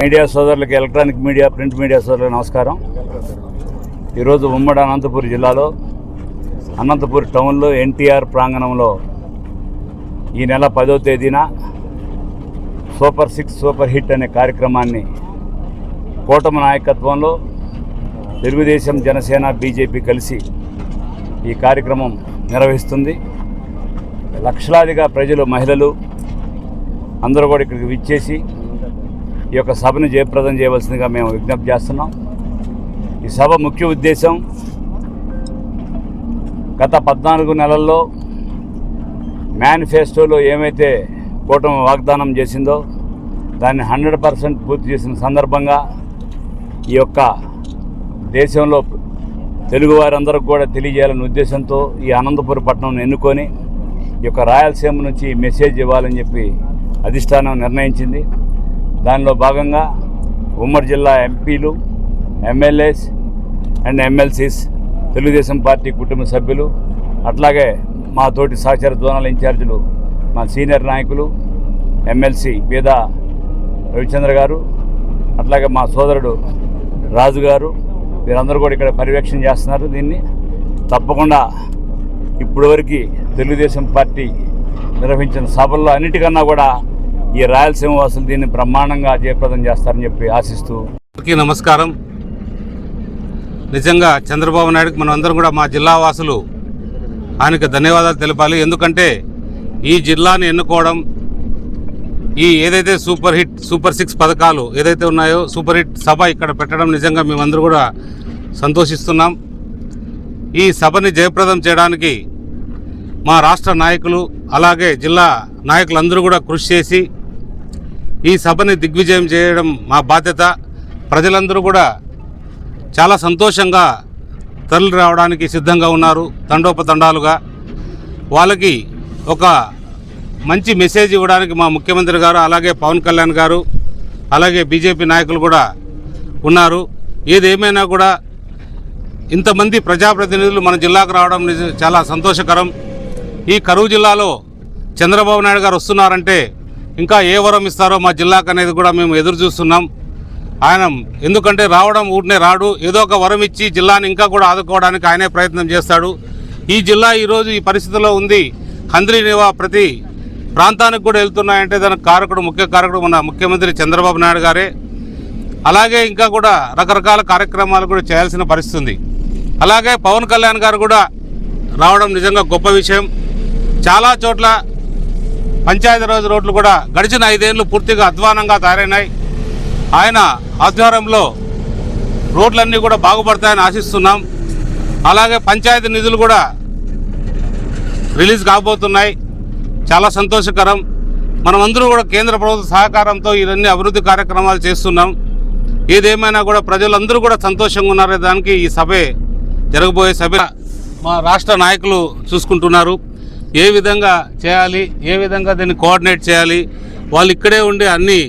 Media సోదరులకు electronic media print media సోదరులకు నమస్కారం. ఈరోజు ఉమ్మడి అనంతపూర్ జిల్లాలో అనంతపూర్ టౌన్లో ఎన్టీఆర్ ప్రాంగణంలో ఈ నెల పదో తేదీన సూపర్ సిక్స్ సూపర్ హిట్ అనే కార్యక్రమాన్ని కూటమి నాయకత్వంలో తెలుగుదేశం జనసేన బీజేపీ కలిసి ఈ కార్యక్రమం నిర్వహిస్తుంది. లక్షలాదిగా ప్రజలు మహిళలు అందరూ కూడా ఇక్కడికి విచ్చేసి ఈ యొక్క సభను జయప్రదం చేయవలసిందిగా మేము విజ్ఞప్తి చేస్తున్నాం. ఈ సభ ముఖ్య ఉద్దేశం గత పద్నాలుగు నెలల్లో మేనిఫెస్టోలో ఏమైతే కూటమి వాగ్దానం చేసిందో దాన్ని హండ్రెడ్ పర్సెంట్ పూర్తి చేసిన సందర్భంగా ఈ యొక్క దేశంలో తెలుగు వారందరికి కూడా తెలియజేయాలనే ఉద్దేశంతో ఈ అనంతపురం పట్టణం ఎన్నుకొని ఈ యొక్క రాయలసీమ నుంచి మెసేజ్ ఇవ్వాలని చెప్పి అధిష్టానం నిర్ణయించింది. దానిలో భాగంగా ఉమ్మడి జిల్లా ఎంపీలు MLAs and MLCs Telugu Desam party కుటుంబ సభ్యులు అట్లాగే మా తోటి సహచర జోనల్ ఇన్ఛార్జీలు మా సీనియర్ నాయకులు ఎమ్మెల్సీ బీద రవిచంద్ర గారు అట్లాగే మా సోదరుడు రాజు గారు వీరందరూ కూడా ఇక్కడ పర్యవేక్షణ చేస్తున్నారు దీన్ని. తప్పకుండా ఇప్పటివరకు తెలుగుదేశం పార్టీ నిర్వహించిన సభల్లో అన్నిటికన్నా కూడా ఈ రాయలసీమ వాసులు దీన్ని బ్రహ్మాండంగా జయప్రదం చేస్తారని చెప్పి ఆశిస్తూ అందరికీ నమస్కారం. నిజంగా చంద్రబాబు నాయుడుకి మనం కూడా మా జిల్లా వాసులు ఆయనకు ధన్యవాదాలు తెలపాలి. ఎందుకంటే ఈ జిల్లాని ఎన్నుకోవడం ఈ ఏదైతే సూపర్ హిట్ సూపర్ సిక్స్ పథకాలు ఏదైతే ఉన్నాయో సూపర్ హిట్ సభ ఇక్కడ పెట్టడం నిజంగా మేమందరూ కూడా సంతోషిస్తున్నాం. ఈ సభని జయప్రదం చేయడానికి మా రాష్ట్ర నాయకులు అలాగే జిల్లా నాయకులందరూ కూడా కృషి చేసి ఈ సభని దిగ్విజయం చేయడం మా బాధ్యత. ప్రజలందరూ కూడా చాలా సంతోషంగా తరలి రావడానికి సిద్ధంగా ఉన్నారు తండోపతండాలుగా. వాళ్ళకి ఒక మంచి మెసేజ్ ఇవ్వడానికి మా ముఖ్యమంత్రి గారు అలాగే పవన్ కళ్యాణ్ గారు అలాగే బీజేపీ నాయకులు కూడా ఉన్నారు. ఏదేమైనా కూడా ఇంతమంది ప్రజాప్రతినిధులు మన జిల్లాకు రావడం చాలా సంతోషకరం. ఈ కరువు జిల్లాలో చంద్రబాబు నాయుడు గారు వస్తున్నారంటే ఇంకా ఏ వరం ఇస్తారో మా జిల్లాకు అనేది కూడా మేము ఎదురు చూస్తున్నాం. ఆయన ఎందుకంటే రావడం ఊరినే రాడు. ఏదో ఒక వరం ఇచ్చి జిల్లాని ఇంకా కూడా ఆదుకోవడానికి ఆయనే ప్రయత్నం చేస్తాడు. ఈ జిల్లా ఈరోజు ఈ పరిస్థితిలో ఉంది. హంద్రీ నివా ప్రతి ప్రాంతానికి కూడా వెళ్తున్నాయంటే దానికి కారకుడు ముఖ్య కారకుడు మన ముఖ్యమంత్రి చంద్రబాబు నాయుడు గారే. అలాగే ఇంకా కూడా రకరకాల కార్యక్రమాలు కూడా చేయాల్సిన పరిస్థితి ఉంది. అలాగే పవన్ కళ్యాణ్ గారు కూడా రావడం నిజంగా గొప్ప విషయం. చాలా చోట్ల పంచాయతీరాజ్ రోడ్లు కూడా గడిచిన ఐదేళ్ళు పూర్తిగా అధ్వానంగా తయారైనాయి. ఆయన ఆధ్వర్యంలో రోడ్లన్నీ కూడా బాగుపడతాయని ఆశిస్తున్నాం. అలాగే పంచాయతీ నిధులు కూడా రిలీజ్ కాబోతున్నాయి. చాలా సంతోషకరం. మనమందరూ కూడా కేంద్ర ప్రభుత్వ సహకారంతో ఇవన్నీ అభివృద్ధి కార్యక్రమాలు చేస్తున్నాం. ఏదేమైనా కూడా ప్రజలందరూ కూడా సంతోషంగా ఉన్నారే దానికి ఈ సభే జరగబోయే సభ మా రాష్ట్ర నాయకులు చూసుకుంటున్నారు. ఏ విధంగా చేయాలి ఏ విధంగా దీన్ని కోఆర్డినేట్ చేయాలి వాళ్ళు ఇక్కడే ఉండి అన్నీ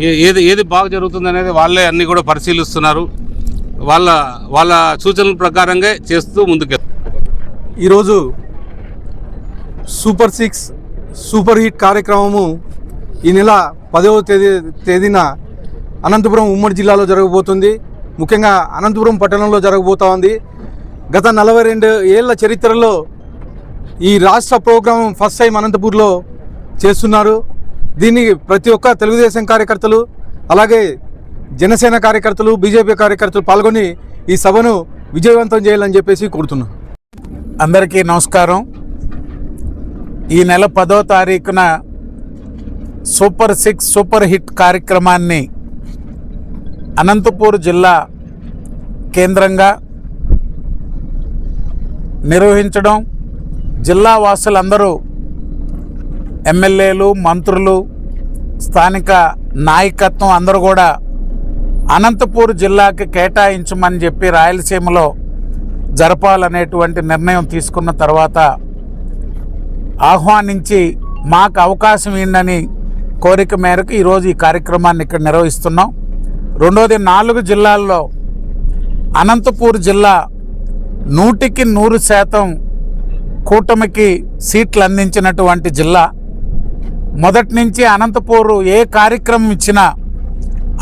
ఏ- ఏది ఏది బాగా జరుగుతుంది అనేది వాళ్ళే అన్నీ కూడా పరిశీలిస్తున్నారు. వాళ్ళ వాళ్ళ సూచనల ప్రకారంగా చేస్తూ ముందుకు ఈరోజు సూపర్ సిక్స్ సూపర్ హిట్ కార్యక్రమము ఈ నెల పదవ తేదీ తేదీన అనంతపురం ఉమ్మడి జిల్లాలో జరగబోతుంది. ముఖ్యంగా అనంతపురం పట్టణంలో జరగబోతోంది గత నలభై రెండు ఏళ్ళ చరిత్రలో ఈ రాష్ట్ర ప్రోగ్రాం ఫస్ట్ టైం అనంతపూర్లో చేస్తున్నారు. దీన్ని ప్రతి ఒక్క తెలుగుదేశం కార్యకర్తలు అలాగే జనసేన కార్యకర్తలు బీజేపీ కార్యకర్తలు పాల్గొని ఈ సభను విజయవంతం చేయాలని చెప్పేసి కోరుతున్నాను అందరికీ నమస్కారం. ఈ నెల పదో తారీఖున సూపర్ సిక్స్ సూపర్ హిట్ కార్యక్రమాన్ని అనంతపూర్ జిల్లా కేంద్రంగా నిర్వహించడం జిల్లా వాసులందరూ ఎమ్మెల్యేలు మంత్రులు స్థానిక నాయకత్వం అందరూ కూడా అనంతపూర్ జిల్లాకి కేటాయించమని చెప్పి రాయలసీమలో జరపాలనేటువంటి నిర్ణయం తీసుకున్న తర్వాత ఆహ్వానించి మాకు అవకాశం ఏంటని కోరిక మేరకు ఈరోజు ఈ కార్యక్రమాన్ని ఇక్కడ నిర్వహిస్తున్నాం. రెండోది నాలుగు జిల్లాల్లో అనంతపూర్ జిల్లా నూటికి నూరు శాతం కూటమికి సీట్లు అందించినటువంటి జిల్లా. మొదటి నుంచి అనంతపూర్ ఏ కార్యక్రమం ఇచ్చినా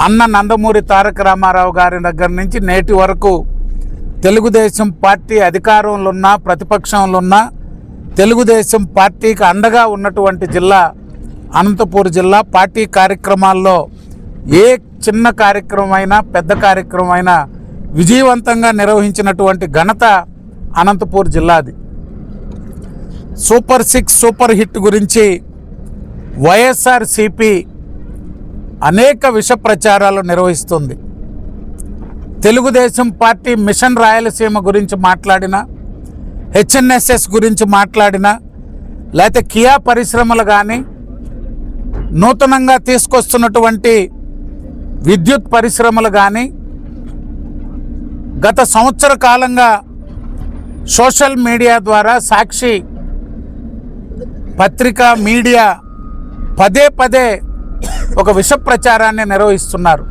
అన్న నందమూరి తారక రామారావు గారి దగ్గర నుంచి నేటి వరకు తెలుగుదేశం పార్టీ అధికారంలో ఉన్న ప్రతిపక్షంలో ఉన్న తెలుగుదేశం పార్టీకి అండగా ఉన్నటువంటి జిల్లా అనంతపూర్ జిల్లా. పార్టీ కార్యక్రమాల్లో ఏ చిన్న కార్యక్రమం అయినా పెద్ద కార్యక్రమం అయినా విజయవంతంగా నిర్వహించినటువంటి ఘనత అనంతపూర్ జిల్లాది. సూపర్ సిక్స్ సూపర్ హిట్ గురించి వైఎస్ఆర్సిపి అనేక విష ప్రచారాలు నిర్వహిస్తుంది. తెలుగుదేశం పార్టీ మిషన్ రాయలసీమ గురించి మాట్లాడిన హెచ్ఎన్ఎస్ఎస్ గురించి మాట్లాడిన లేకపోతే కియా పరిశ్రమలు కానీ నూతనంగా తీసుకొస్తున్నటువంటి విద్యుత్ పరిశ్రమలు కానీ గత సంవత్సర కాలంగా సోషల్ మీడియా ద్వారా సాక్షి పత్రిక మీడియా పదే పదే ఒక విష ప్రచారాన్ని నిర్వహిస్తున్నారు.